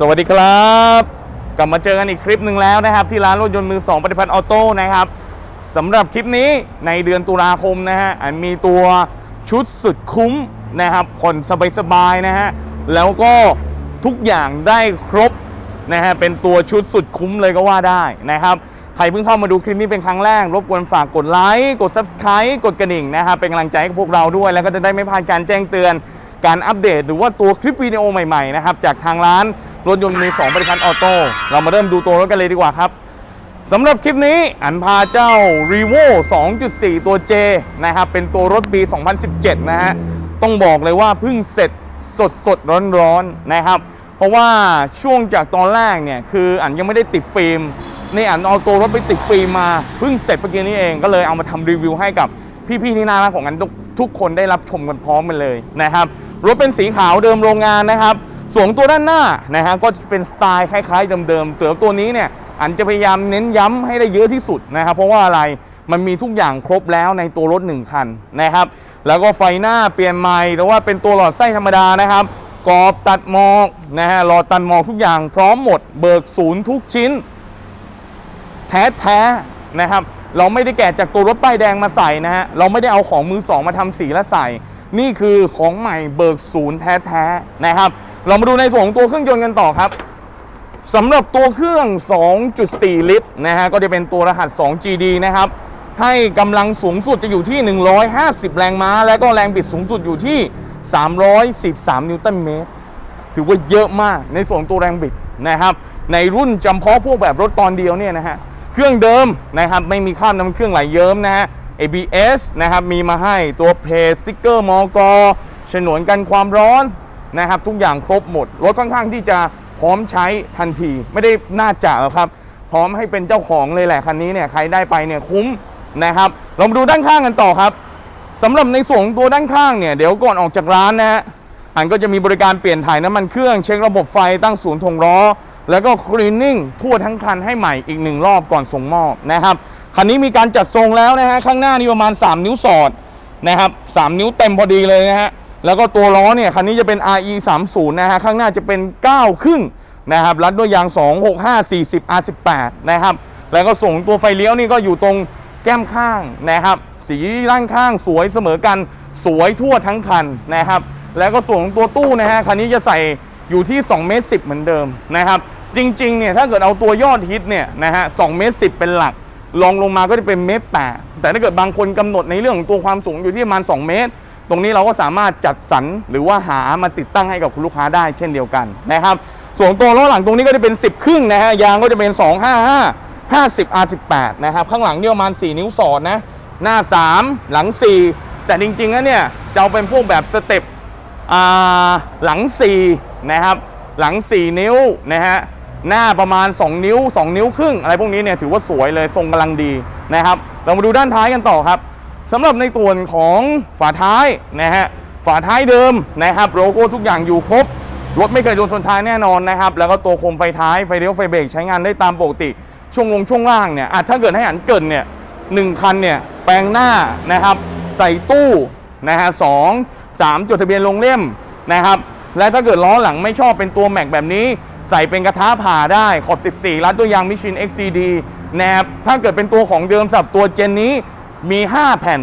สวัสดีครับ กลับมาเจอกันอีกคลิปหนึ่งแล้วนะครับ ที่ร้านรถยนต์มือ2ปฏิพัฒน์ออโต้นะครับสำหรับคลิปนี้ในเดือนตุลาคมนะฮะมีตัวชุดสุดคุ้มนะครับผ่อนสบายๆนะฮะแล้วก็ทุกอย่างได้ครบนะฮะเป็นตัวชุดสุดคุ้มเลยก็ว่าได้นะครับใครเพิ่งเข้ามาดูคลิปนี้เป็นครั้งแรก รบกวนฝากกดไลค์กด Subscribe กดกระดิ่งนะครับเป็นกำลังใจให้พวกเราด้วย แล้วก็จะได้ไม่พลาดการแจ้งเตือนการอัปเดต หรือว่าตัวคลิปวิดีโอใหม่ๆนะครับจากทางร้าน รถยนต์มือ2บริการออโต้เรามาเริ่มดูตัวรถกันเลยดีกว่าครับสำหรับคลิปนี้อันพาเจ้า r e v o 2.4 ตัว J นะครับ เป็นตัวรถปี 2017 นะฮะ ต้องบอกเลยว่าเพิ่งเสร็จสดสดร้อนร้อนๆนะครับ เพราะว่าช่วงจากตอนแรกเนี่ย คืออันยังไม่ได้ติดฟิล์มนี่อันเอาตัวรถไปติดฟิล์มมาเพิ่งเสร็จเมื่อกี้นี้เองก็เลยเอามาทำรีวิวให้กับพี่ๆที่น่ารักของอันทุกคนได้รับชมกันพร้อมกันเลยนะครับรถเป็นสีขาวเดิมโรงงานนะครับ ส่วนตัวด้านหน้านะฮะก็จะเป็นสไตล์คล้าย ๆ เดิมๆแต่ตัวนี้เนี่ยอันจะพยายามเน้นย้ำให้ได้เยอะที่สุดนะครับ เพราะว่าอะไรมันมีทุกอย่างครบแล้วในตัวรถหนึ่งคันนะครับ แล้วก็ไฟหน้าเปลี่ยนใหม่หรือว่าเป็นตัวหลอดไส้ธรรมดานะครับกรอบตัดหมอกนะฮะหลอดตัดหมอกทุกอย่างพร้อมหมด เบิกศูนย์ทุกชิ้น แท้ๆนะครับ เราไม่ได้แกะจากตัวรถป้ายแดงมาใส่นะฮะเราไม่ได้เอาของมือสองมาทำสีและใส่ นี่คือของใหม่เบิกศูนย์แท้ๆนะครับ เรามาดูในส่วนของตัวเครื่องยนต์กันต่อครับสำหรับตัวเครื่อง 2.4 ลิตรนะฮะ ก็จะเป็นตัวรหัส 2GD นะครับ ให้กำลังสูงสุดจะอยู่ที่ 150 แรงม้า และก็แรงบิดสูงสุดอยู่ที่ 313 นิวตันเมตร ถือว่าเยอะมากในส่วนของตัวแรงบิดนะครับ ในรุ่นจำเพาะพวกแบบรถตอนเดียวเนี่ยนะฮะ เครื่องเดิมนะครับ ไม่มีข้ามน้ำเครื่องไหลเยิ้มนะฮะ ABS นะครับ มีมาให้ตัวเพลสติ๊กเกอร์มอกฉนวนกันความร้อน นะครับทุกอย่างครบหมด รถค่อนข้างที่จะพร้อมใช้ทันที ไม่ได้น่าจะหรอกครับ พร้อมให้เป็นเจ้าของเลยแหละคันนี้เนี่ยใครได้ไปเนี่ยคุ้มนะครับเรามาดูด้านข้างกันต่อครับสำหรับในส่วนตัวด้านข้างเนี่ยเดี๋ยวก่อนออกจากร้านนะฮะอันก็จะมีบริการเปลี่ยนถ่ายน้ำมันเครื่องเช็คระบบไฟตั้งศูนย์ถงล้อ แล้วก็คลีนนิ่งทั่วทั้งคันให้ใหม่อีกหนึ่งรอบก่อนส่งมอบนะครับคันนี้มีการจัดทรงแล้วนะฮะข้างหน้านี่ประมาณ 3 นิ้วสอดนะครับ3นิ้วเต็มพอดีเลยนะฮะ แล้วก็ตัวล้อเนี่ยคันนี้จะเป็น RE 3 0นะฮะข้างหน้าจะเป็น 9 ครึ่งนะครับรัดด้วยยาง 2 6 5 40 R18 นะครับแล้วก็ส่งตัวไฟเลี้ยวนี่ก็อยู่ตรงแก้มข้างนะครับสีด้านข้างสวยเสมอกันสวยทั่วทั้งคันนะครับแล้วก็ส่วนของตัวตู้นะฮะคันนี้จะใส่อยู่ที่2เมตร10 เหมือนเดิมนะครับจริงๆเนี่ยถ้าเกิดเอาตัวยอดฮิตเนี่ยนะฮะ2เมตร10เป็นหลักลองลงมาก็จะเป็นเมตรแปดแต่ถ้าเกิดบางคนกำหนดในเรื่องของตัวความสูงอยู่ที่ประมาณ 2 เมตร ตรงนี้เราก็สามารถจัดสรรหรือว่าหามาติดตั้งให้กับคุณลูกค้าได้เช่นเดียวกันนะครับ ส่วนตัวล้อหลังตรงนี้ก็จะเป็น 10 ครึ่งนะฮะยางก็จะเป็น 255 50 R18 นะครับข้างหลังนี่ประมาณ 4 นิ้วสอดนะหน้า 3 หลัง 4 แต่จริงๆแล้วเนี่ยจะเอาเป็นพวกแบบสเต็ปอ่าหลัง 4 นะครับ หลัง 4 นิ้วนะฮะหน้าประมาณ 2 นิ้ว 2 นิ้วครึ่ง อะไรพวกนี้เนี่ยถือว่าสวยเลยทรงกำลังดีนะครับ เรามาดูด้านท้ายกันต่อครับ สำหรับในส่วนของฝาท้ายนะฮะฝาท้ายเดิมนะครับโลโก้ทุกอย่างอยู่ครบรถไม่เคยโดนชนท้ายแน่นอนนะครับแล้วก็ตัวโคมไฟท้ายไฟเลี้ยวไฟเบรกใช้งานได้ตามปกติ ช่วงลงช่วงล่างเนี่ยอาจถ้าเกิดให้อันเกินเนี่ยหนึ่งคันเนี่ยแปลงหน้านะครับใส่ตู้นะฮะสองสามจดทะเบียนลงเล่มนะครับและถ้าเกิดล้อหลังไม่ชอบเป็นตัวแม็กแบบนี้ ใส่เป็นกระทะผ่าได้ขอบ 14 รัดด้วยางมิชิน XCD แนบถ้าเกิดเป็นตัวของเดิมสับตัวเจนนี้ มี 5 แผ่น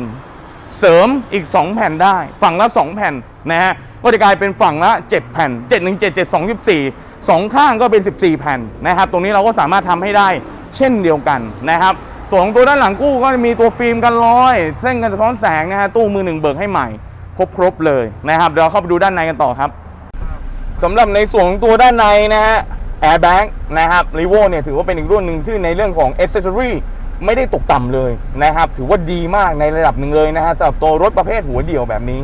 เสริมอีก 2 แผ่นได้ ฝั่งละ 2 แผ่นนะฮะก็จะกลายเป็นฝั่งละ 7 แผ่น 7 1 7 7 2 14 2 ข้างก็เป็น 14 แผ่นนะครับตรงนี้เราก็สามารถทำให้ได้เช่นเดียวกันนะครับส่วนของตัวด้านหลังกู้ก็จะมีตัวฟิล์มกันรอย เส้นกันสะท้อนแสงนะฮะตู้มือหนึ่งเบิกให้ใหม่ครบครบๆเลยนะครับเดี๋ยวเราเข้าไปดูด้านในกันต่อครับสำหรับในส่วนของตัวด้านในนะฮะ Airbag นะครับ r e v o เนี่ยถือว่าเป็นอีกรุ่นหนึ่งที่ในเรื่องของ Accessory ไม่ได้ตกต่ำเลยนะครับ ถือว่าดีมากในระดับหนึ่งเลยนะฮะสำหรับตัวรถประเภทหัวเดี่ยวแบบนี้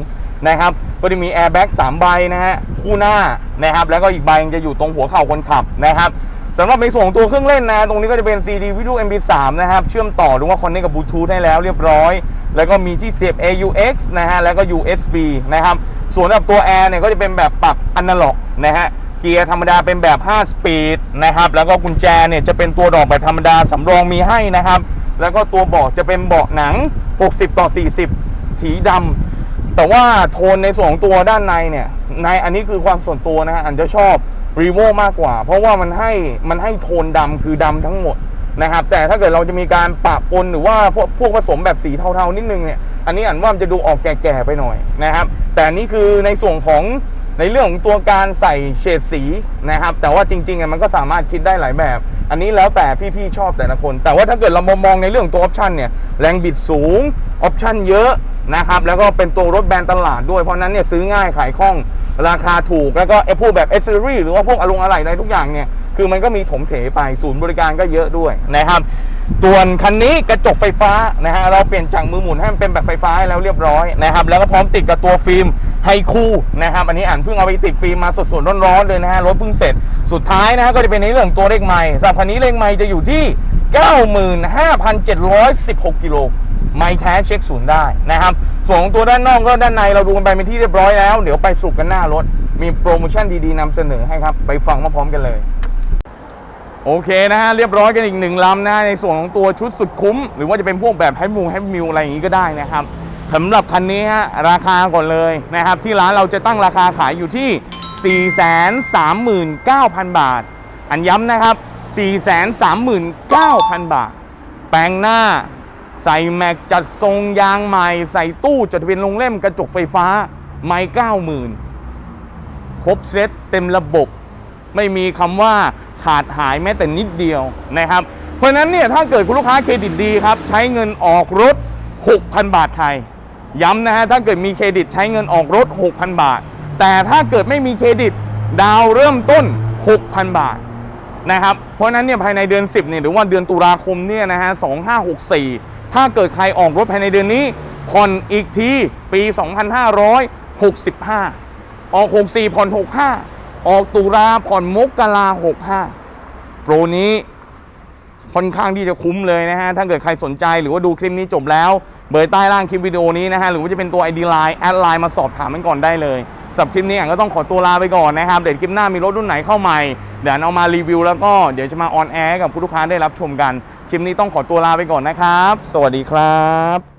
นะครับก็จะมี Airbag 3ใบนะฮะคู่หน้านะครับ แล้วก็อีกใบจะอยู่ตรงหัวเข่าคนขับนะครับสำหรับในส่วนของตัวเครื่องเล่นนะตรงนี้ก็จะเป็น CD Video MP3 นะครับ เชื่อมต่อหรือว่าคอนเนคกับบลูทูธได้แล้วเรียบร้อย แล้วก็มีที่เสียบ AUX นะฮะแล้วก็ USB นะครับส่วนสำหรับตัว Air เนี่ยก็จะเป็นแบบปรับอนาล็อกนะฮะ เกียร์ธรรมดาเป็นแบบ 5 สปีดนะครับ แล้วก็กุญแจเนี่ยจะเป็นตัวดอกแบบธรรมดาสำรองมีให้นะครับ แล้วก็ตัวเบาะจะเป็นเบาะหนัง 60 ต่อ 40 สีดำ แต่ว่าโทนในส่วนของตัวด้านในเนี่ย ในอันนี้คือความส่วนตัวนะฮะอันจะชอบรีโวมากกว่า เพราะว่ามันให้มันให้โทนดำคือดำทั้งหมดนะครับ แต่ถ้าเกิดเราจะมีการปะปนหรือว่าพวกพวกผสมแบบสีเทาๆนิดนึงเนี่ย อันนี้อันว่ามันจะดูออกแก่ๆไปหน่อยนะครับ แต่นนี้คือในส่วนของ ในเรื่องของตัวการใส่เฉดสีนะครับ แต่ว่าจริงๆมันก็สามารถคิดได้หลายแบบ อันนี้แล้วแต่พี่ๆชอบแต่ละคน แต่ว่าถ้าเกิดเรามองในเรื่องตัวออปชันเนี่ยแรงบิดสูงออปชันเยอะนะครับแล้วก็เป็นตัวรถแบรนด์ตลาดด้วยเพราะนั้นเนี่ยซื้อง่ายขายคล่องราคาถูกแล้วก็ไอ้พวกแบบเอเซอรี่หรือว่าพวกอารมณ์อะไรในทุกอย่างเนี่ยคือมันก็มีถมเถไปศูนย์บริการก็เยอะด้วยนะครับตัวนคันนี้กระจกไฟฟ้านะฮะเราเปลี่ยนจากมือหมุนให้มันเป็นแบบไฟฟ้าแล้วเรียบร้อยนะครับแล้วก็พร้อมติดกับตัวฟิล์ม ไฮคูนะครับอันนี้อ่านเพิ่งเอาไปติดฟิล์มมาสดๆร้อนๆเลยนะฮะรถเพิ่งเสร็จสุดท้ายนะฮะก็จะเป็นในเรื่องตัวเลขไม้สำหรับคันนี้เลขไม้จะอยู่ที่ 95,716กิโลไม่แท้เช็คศูนย์ได้นะครับส่วนของตัวด้านนอกก็ด้านในเราดูกันไปเป็นที่เรียบร้อยแล้ว เดี๋ยวไปสรุปกันหน้ารถ มีโปรโมชั่นดีๆนำเสนอให้ครับ ไปฟังมาพร้อมกันเลย โอเคนะฮะเรียบร้อยกันอีกหนึ่งลำนะในส่วนของตัวชุดสุดคุ้ม หรือว่าจะเป็นพวกแบบแฮปมูแฮปมิวอะไรอย่างนี้ก็ได้นะครับ สำหรับคันนี้ฮะราคาก่อนเลยนะครับ ที่ร้านเราจะตั้งราคาขายอยู่ที่ 439,000 บาท อันย้ำนะครับ 439,000 บาท แปลงหน้า ใส่แม็กจัดทรงยางใหม่ ใส่ตู้จดทะเบียนลงเล่มกระจกไฟฟ้า ไม่เก้าหมื่นครบเซตเต็มระบบ ไม่มีคำว่าขาดหายแม้แต่นิดเดียวนะครับ เพราะฉะนั้นเนี่ยถ้าเกิดคุณลูกค้าเครดิตดีครับ ใช้เงินออกรถ 6,000 บาทไทย ย้ำนะฮะถ้าเกิดมีเครดิตใช้เงินออกรถ 6,000 บาท แต่ถ้าเกิดไม่มีเครดิตดาวเริ่มต้น 6,000 บาทนะครับเพราะฉะนั้นเนี่ยภายในเดือน 10เนี่ยหรือว่าเดือนตุลาคมเนี่ยนะฮะ2564 ถ้าเกิดใครออกรถภายในเดือนนี้ผ่อนอีกทีปี 2565 ออก 64ผ่อน 65 ออกตุลาผ่อนมกรา65 โปรนี้ค่อนข้างที่จะคุ้มเลยนะฮะ ถ้าเกิดใครสนใจหรือว่าดูคลิปนี้จบแล้ว เบอร์ใต้ล่างคลิปวิดีโอนี้นะฮะหรือว่าจะเป็นตัว ID Line แอดไลน์มาสอบถามกันก่อนได้เลยสำหรับคลิปนี้อะก็ต้องขอตัวลาไปก่อนนะครับเดี๋ยวคลิปหน้ามีรถรุ่นไหนเข้าใหม่เดี๋ยวเอามารีวิวแล้วก็เดี๋ยวจะมาออนแอร์กับผู้ลูกค้าได้รับชมกัน คลิปนี้ต้องขอตัวลาไปก่อนนะครับ สวัสดีครับ